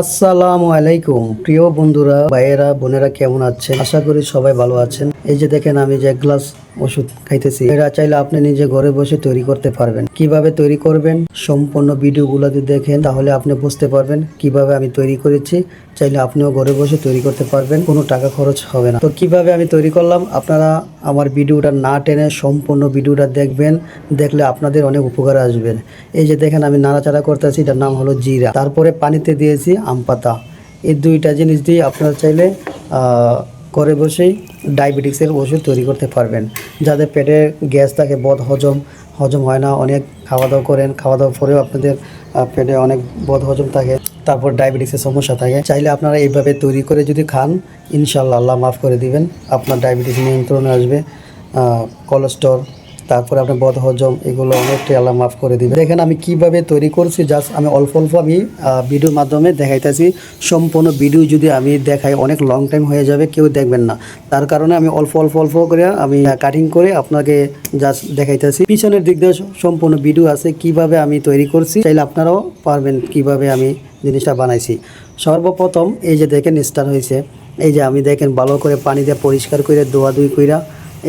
আসসালামু আলাইকুম। প্রিয় বন্ধুরা, ভাইয়েরা, বোনেরা কেমন আছেন? আশা করি সবাই ভালো আছেন। এই যে দেখেন, আমি যে এক গ্লাস ওষুধ খাইতেছি। এটা চাইলে আপনি নিজে ঘরে বসে তৈরি করতে পারবেন। কীভাবে তৈরি করবেন? সম্পূর্ণ ভিডিওগুলো যদি দেখেন, তাহলে আপনি বুঝতে পারবেন কীভাবে আমি তৈরি করেছি। চাইলে আপনিও ঘরে বসে তৈরি করতে পারবেন, কোনো টাকা খরচ হবে না। তো কীভাবে আমি তৈরি করলাম? আপনারা আমার ভিডিওটা না টেনে সম্পূর্ণ ভিডিওটা দেখবেন, দেখলে আপনাদের অনেক উপকার আসবেন এই যে দেখেন, আমি নাড়াচাড়া করতেছি, এটার নাম হলো জিরা। তারপরে পানিতে দিয়েছি আম পাতা। এই দুইটা জিনিস দিয়ে আপনারা চাইলে ঘরে বসেই ডায়াবেটিক্সের ওষুধ তৈরি করতে পারবেন। যাদের পেটে গ্যাস থাকে, বদ হজম হজম হয় না, অনেক খাওয়া দাওয়া করেন খাওয়া দাওয়ার পরেও আপনাদের পেটে অনেক বদ হজম থাকে। তারপর ডায়াবেটিসের সমস্যা থাকে, চাইলে আপনারা এইভাবে তৈরি করে যদি খান, ইনশাল্লাহ আল্লাহ মাফ করে দিবেন। আপনার ডায়াবেটিস নিয়ন্ত্রণে আসবে কোলেস্ট্রল তারপরে আপনার বদ হজম, এগুলো অনেকটাই আল্লাহ মাফ করে দিবে দেখেন আমি কীভাবে তৈরি করছি জাস্ট আমি অল্প অল্প আমি ভিডিওর মাধ্যমে দেখাইতেছি। সম্পূর্ণ ভিডিও যদি আমি দেখাই, অনেক লং টাইম হয়ে যাবে, কেউ দেখবেন না। তার কারণে আমি অল্প অল্প অল্প করে আমি কাটিং করে আপনাকে জাস্ট দেখাইতেছি। পিছনের দিক দিয়ে সম্পূর্ণ ভিডিও আছে, কীভাবে আমি তৈরি করছি, চাইলে আপনারাও পারবেন কীভাবে আমি জিনিসটা বানাইছি। সর্বপ্রথম এই যে দেখেন স্টার হয়েছে। এই যে আমি দেখেন, ভালো করে পানি দিয়ে পরিষ্কার করে ধোয়া দুই কইরা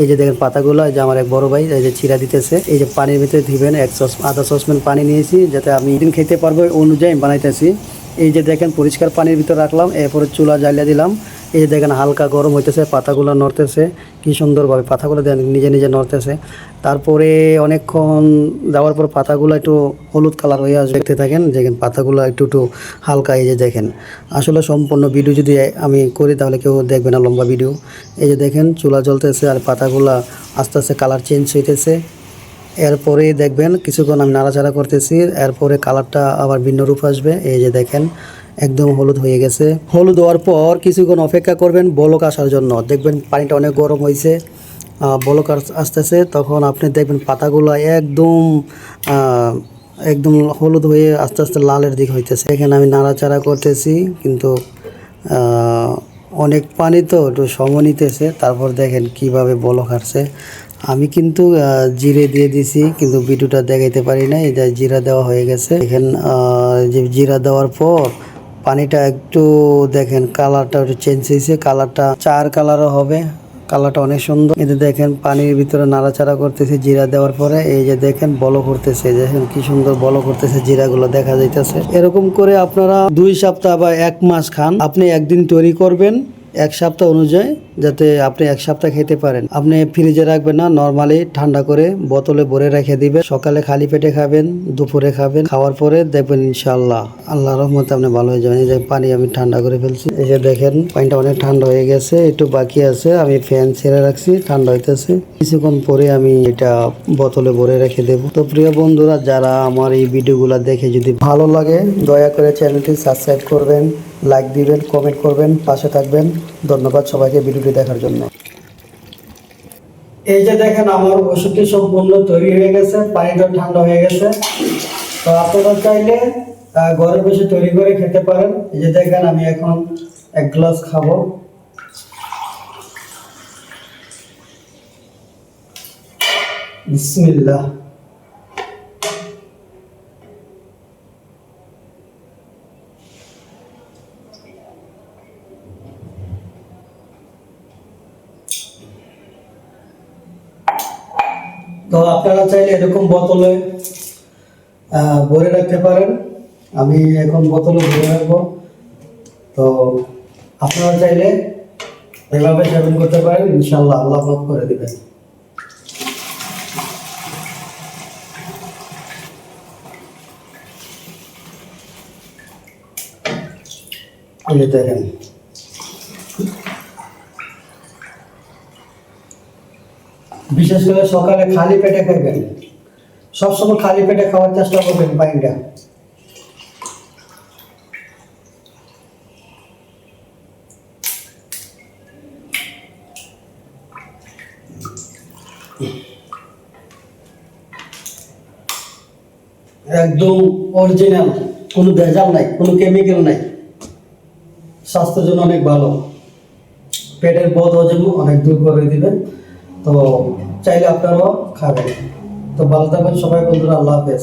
এই যে দেখেন পাতাগুলো, এই যে আমার এক বড় ভাই, এই যে ছিঁড়া দিতেছে। এই যে পানির ভিতরে দিবেন এক সস, আধা সসপ্যান পানি নিয়েছি, যাতে আমি দিন খেতে পারব অনুযায়ী বানাইতেছি। এই যে দেখেন পরিষ্কার পানির ভিতরে রাখলাম, এরপরে চুলা জ্বালিয়ে দিলাম। এই যে দেখেন হালকা গরম হইতেছে, পাতাগুলো নড়তেছে, কি সুন্দরভাবে পাতাগুলো নিজে নিজে নড়তেছে। তারপরে অনেকক্ষণ যাওয়ার পর পাতাগুলো একটু হলুদ কালার হয়ে আসবে। দেখতে থাকেন, দেখেন পাতাগুলো একটু একটু হালকা এই যে দেখেন। আসলে সম্পূর্ণ ভিডিও যদি আমি করি তাহলে কেউ দেখবে না লম্বা ভিডিও। এই যে দেখেন, চুলা জ্বলতেছে আর পাতাগুলা আস্তে আস্তে কালার চেঞ্জ হইতেছে। এরপরে দেখবেন, কিছুক্ষণ আমি নাড়াচাড়া করতেছি, এরপরে কালারটা আবার ভিন্ন রূপ আসবে। এই যে দেখেন একদম হলুদ হয়ে গেছে। হলুদ হওয়ার পর কিছুক্ষণ অপেক্ষা করবেন বলক আসার জন্য। দেখবেন পানিটা অনেক গরম হয়েছে। বলক আস- আসতেছে। তখন আপনি দেখবেন পাতাগুলো একদম একদম হলুদ হয়ে আস্তে আস্তে লালের দিক হইতেছে। এখানে আমি নাড়াচাড়া করতেছি, কিন্তু অনেক পানি তো একটু সময় নিতেছে। তারপর দেখেন কীভাবে বলক আসছে। আমি কিন্তু জিরে দিয়ে দিছি, কিন্তু ভিডিওটা দেখাইতে পারি না এই জিরা দেওয়া হয়ে গেছে। এখানে যে জিরা দেওয়ার পর পানিটা একটু দেখেন, কালারটা একটু চেঞ্জ হয়েছে, কালারটা চার কালারও হবে। কালারটা অনেক সুন্দর। এতে দেখেন, পানির ভিতরে নাড়াচাড়া করতেছে জিরা দেওয়ার পরে, এই যে দেখেন বলো করতেছে দেখেন কি সুন্দর বলো করতেছে জিরাগুলো দেখা যাইতেছে। এরকম করে আপনারা দুই সপ্তাহ বা এক মাস খান। আপনি একদিন তৈরি করবেন, এক সপ্তাহ অনুযায়ী যাতে আপনি এক সপ্তাহ খেতে পারেন। আপনি ফ্রিজে রাখবেন না নর্মালি ঠান্ডা করে বোতলে ভরে রেখে দিবেন। সকালে খালি পেটে খাবেন, দুপুরে খাবেন, খাওয়ার পরে দেখবেন ইনশাল্লাহ আল্লাহ রহমতে আপনি ভালো হয়ে যাবেন। এই যে পানি আমি ঠান্ডা করে ফেলছি। এই যে দেখেন, পানিটা অনেক ঠান্ডা হয়ে গেছে, একটু বাকি আছে। আমি ফ্যান ছেড়ে রাখছি, ঠান্ডা হইতেছে। কিছুক্ষণ পরে আমি এটা বোতলে ভরে রেখে দেবো। তো প্রিয় বন্ধুরা, যারা আমার এই ভিডিওগুলো দেখে যদি ভালো লাগে, দয়া করে চ্যানেলটি সাবস্ক্রাইব করবেন লাইক দিবেন কমেন্ট করবেন, পাশে থাকবেন। ধন্যবাদ সবাইকে ভিডিওটি দেখার জন্য। এই যে দেখেন, আমার ওষুধটি সম্পূর্ণ তৈরি হয়ে গেছে, পানিটা ঠান্ডা হয়ে গেছে। তো আপনারা চাইলে ঘরে বসে তৈরি করে খেতে পারেন। এই যে দেখেন, আমি এখন এক গ্লাস খাব। বিসমিল্লাহ। তো আপনারা চাইলে এরকম বোতলে ভরে রাখতে পারেন। আমি এখন বোতলে ভরে রাখব। তো আপনারা চাইলে এভাবে সেবন করতে পারেন। ইনশাল্লাহ আল্লাহ মাফ করে দিবেন। দেখেন। বিশেষ করে সকালে খালি পেটে খাবেন সবসময় খালি পেটে খাওয়ার চেষ্টা করবেন পানিটা একদম অরিজিনাল কোনো ভেজাল নাই, কোনো কেমিক্যাল নাই। স্বাস্থ্যের জন্য অনেক ভালো। পেটের বদ হজম অনেক দূর করে দিবে তো চাইলে আপনারাও খাবেন। তো ভালো থাকবেন সবাই বন্ধুরা আল্লাহ হাফেজ।